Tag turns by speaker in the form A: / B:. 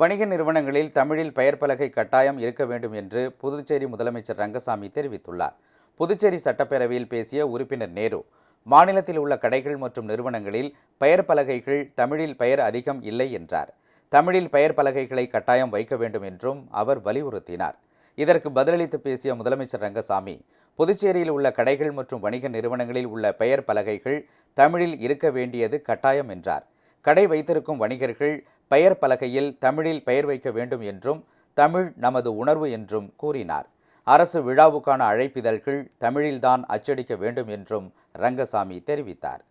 A: வணிக நிறுவனங்களில் தமிழில் பெயர் பலகை கட்டாயம் இருக்க வேண்டும் என்று புதுச்சேரி முதலமைச்சர் ரங்கசாமி தெரிவித்துள்ளார். புதுச்சேரி சட்டப்பேரவையில் பேசிய உறுப்பினர் நேரு மாநிலத்தில் உள்ள கடைகள் மற்றும் நிறுவனங்களில் பெயர் பலகைகள் தமிழில் பெயர் அதிகம் இல்லை என்றார். தமிழில் பெயர் பலகைகளை கட்டாயம் வைக்க வேண்டும் என்றும் அவர் வலியுறுத்தினார். இதற்கு பதிலளித்து பேசிய முதலமைச்சர் ரங்கசாமி புதுச்சேரியில் உள்ள கடைகள் மற்றும் வணிக நிறுவனங்களில் உள்ள பெயர் பலகைகள் தமிழில் இருக்க வேண்டியது கட்டாயம் என்றார். கடை வைத்திருக்கும் வணிகர்கள் பெயர் பலகையில் தமிழில் பெயர் வைக்க வேண்டும் என்றும் தமிழ் நமது உணர்வு என்றும் கூறினார். அரசு விழாவுக்கான அழைப்பிதழ்கள் தமிழில்தான் அச்சடிக்க வேண்டும் என்றும் ரங்கசாமி தெரிவித்தார்.